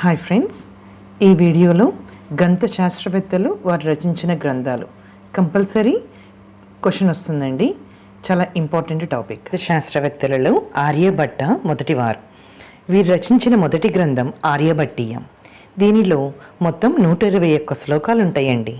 Hi friends ఈ వీడియోలో గణిత శాస్త్రవేత్తలు వారు రచించిన గ్రంథాలు. కంపల్సరీ క్వశ్చన్ వస్తుందండి. చాలా ఇంపార్టెంట్ టాపిక్ శాస్త్రవేత్తలలో ఆర్యభట్ట మొదటివారు. వీరు రచించిన మొదటి గ్రంథం ఆర్యభట్టీయం. దీనిలో మొత్తం నూట ఇరవై ఒక్క శ్లోకాలు ఉంటాయండి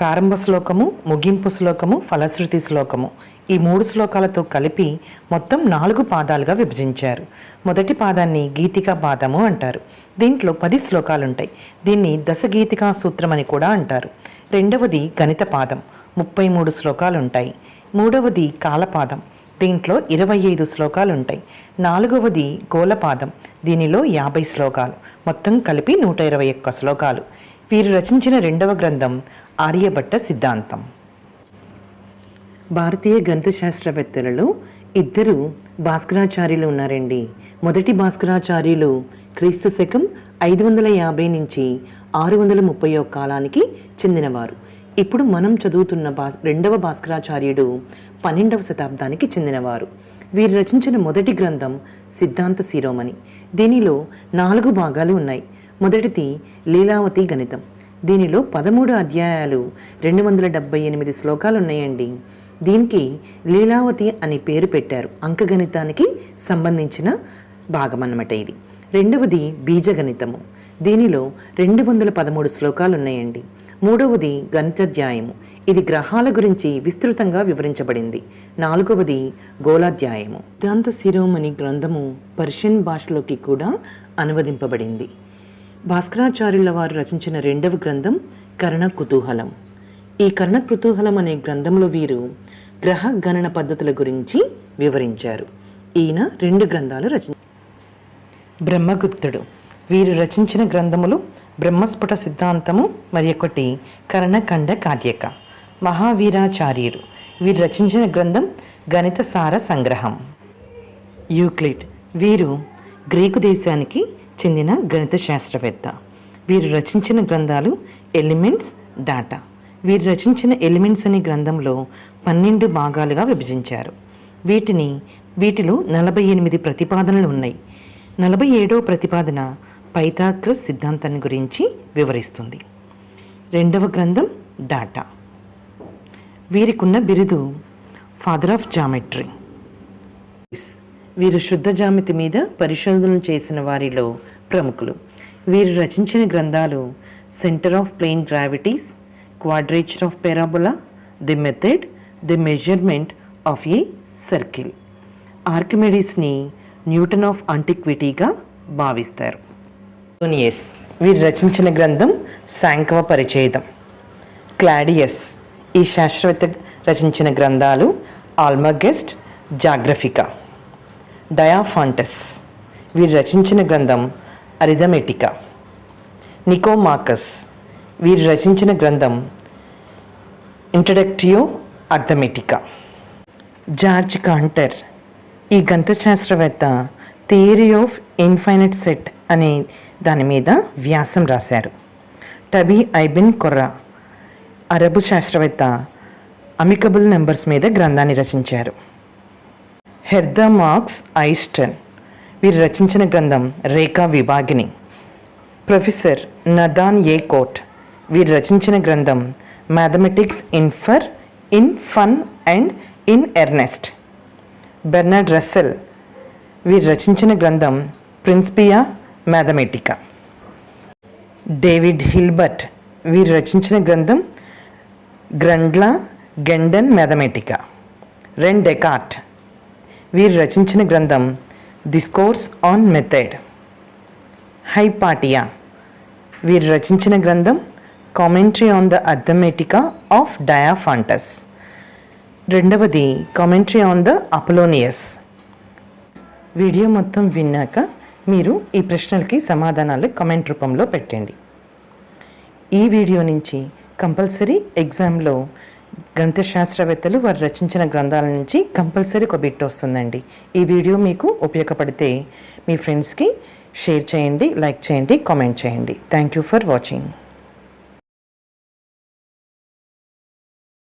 ప్రారంభ శ్లోకము ముగింపు శ్లోకము ఫలశ్రుతి శ్లోకము. ఈ మూడు శ్లోకాలతో కలిపి మొత్తం నాలుగు పాదాలుగా విభజించారు. మొదటి పాదాన్ని గీతికా పాదము అంటారు. దీంట్లో పది శ్లోకాలు ఉంటాయి దీన్ని దశగీతికా సూత్రం అని కూడా అంటారు. రెండవది గణిత పాదం. ముప్పై మూడు శ్లోకాలు ఉంటాయి మూడవది కాలపాదం. దీంట్లో ఇరవై ఐదు శ్లోకాలు ఉంటాయి నాలుగవది గోలపాదం దీనిలో యాభై శ్లోకాలు. మొత్తం కలిపి నూట ఇరవై ఒక్క శ్లోకాలు. వీరు రచించిన రెండవ గ్రంథం ఆర్యభట్ట సిద్ధాంతం. భారతీయ గణిత శాస్త్రవేత్తలలో ఇద్దరు భాస్కరాచార్యులు ఉన్నారండి. మొదటి భాస్కరాచార్యులు క్రీస్తు శకం ఐదు వందల యాభై నుంచి ఆరు వందల ముప్పై ఒక్క కాలానికి చెందినవారు. ఇప్పుడు మనం చదువుతున్న భాస్ రెండవ భాస్కరాచార్యుడు పన్నెండవ శతాబ్దానికి చెందినవారు. వీరు రచించిన మొదటి గ్రంథం సిద్ధాంత శిరోమణి. దీనిలో నాలుగు భాగాలు ఉన్నాయి. మొదటిది లీలావతి గణితం. దీనిలో పదమూడు అధ్యాయాలు రెండు వందల డెబ్బై ఎనిమిది శ్లోకాలు ఉన్నాయండి. దీనికి లీలావతి అని పేరు పెట్టారు. అంకగణితానికి సంబంధించిన భాగం అన్నమాట ఇది. రెండవది బీజగణితము. దీనిలో రెండు వందల పదమూడు శ్లోకాలు ఉన్నాయండి మూడవది గణితాధ్యాయము. ఇది గ్రహాల గురించి విస్తృతంగా వివరించబడింది. నాలుగవది గోళాధ్యాయము. సిద్ధాంత శిరోమణి గ్రంథము పర్షియన్ భాషలోకి కూడా అనువదింపబడింది. భాస్కరాచార్యుల వారు రచించిన రెండవ గ్రంథం కర్ణ కుతూహలం ఈ కర్ణ కుతూహలం అనే గ్రంథంలో వీరు గ్రహ గణన పద్ధతుల గురించి వివరించారు. ఈయన రెండు గ్రంథాలు రచించారు బ్రహ్మగుప్తుడు. వీరు రచించిన గ్రంథములు బ్రహ్మస్ఫుట సిద్ధాంతము మరి ఒకటి కర్ణఖండ కాద్యక. మహావీరాచార్యులు. వీరు రచించిన గ్రంథం గణిత సార సంగ్రహం. యూక్లిడ్. వీరు గ్రీకు దేశానికి చెందిన గణిత శాస్త్రవేత్త. వీరు రచించిన గ్రంథాలు ఎలిమెంట్స్ డాటా. వీరు రచించిన ఎలిమెంట్స్ అనే గ్రంథంలో పన్నెండు భాగాలుగా విభజించారు. వీటిని వీటిలో నలభై ఎనిమిది ప్రతిపాదనలు ఉన్నాయి. నలభై ఏడవ ప్రతిపాదన పైథాగ్రస్ సిద్ధాంతాన్ని గురించి వివరిస్తుంది. రెండవ గ్రంథం డాటా. వీరికున్న బిరుదు ఫాదర్ ఆఫ్ జామెట్రీ. వీరు శుద్ధ జామితి మీద పరిశోధనలు చేసిన వారిలో ప్రముఖులు. వీరు రచించిన గ్రంథాలు centre of plane gravities quadrature of parabola the method the measurement of a circle ఆర్కిమెడీస్ని Newton of అంటిక్విటీగా భావిస్తారు. ఎస్ వీరు రచించిన గ్రంథం శాంకవ పరిచేదం క్లాడియస్ ఈ శాస్త్రవేత్త రచించిన గ్రంథాలు ఆల్మగెస్ట్ జాగ్రఫికా డయాఫాంటస్ వీరు రచించిన గ్రంథం అరిథమెటికా నికోమాకస్ వీరు రచించిన గ్రంథం ఇంట్రడక్టియో అర్థమెటికా జార్జ్ కాంటర్ ఈ గణిత శాస్త్రవేత్త థియరీ ఆఫ్ ఇన్ఫైనట్ సెట్ అనే దాని మీద వ్యాసం రాశారు. టబీ ఐబిన్ కొర్రా అరబు శాస్త్రవేత్త అమికబుల్ నెంబర్స్ మీద గ్రంథాన్ని రచించారు. హెర్దా మార్క్స్ ఐస్టన్ వీరు రచించిన గ్రంథం రేఖా విభాగిని ప్రొఫెసర్ నదాన్ ఏ కోట్ వీరు రచించిన గ్రంథం mathematics in for in fun and in Ernest Bernard Russell వీరు రచించిన గ్రంథం ప్రిన్స్పియా మ్యాథమెటికా డేవిడ్ హిల్బర్ట్ వీరు రచించిన గ్రంథం గ్రండ్లా గెండన్ మ్యాథమెటికా రెన్ డెకార్ట్ వీరు రచించిన గ్రంథం దిస్కోర్స్ ఆన్ మెథడ్ హైపాటియా వీరు రచించిన గ్రంథం commentary on the Arithmetica of Diophantus రెండవది commentary on the Apollonius video మొత్తం విన్నాక మీరు ఈ ప్రశ్నలకి సమాధానాలు కమెంట్ రూపంలో పెట్టండి. ఈ వీడియో నుంచి కంపల్సరీ ఎగ్జామ్లో గణిత శాస్త్రవేత్తలు వారు రచించిన గ్రంథాల నుంచి కంపల్సరీ ఒక బిట్ వస్తుందండి. ఈ వీడియో మీకు ఉపయోగపడితే మీ ఫ్రెండ్స్కి షేర్ చేయండి లైక్ చేయండి కామెంట్ చేయండి. Thank you for watching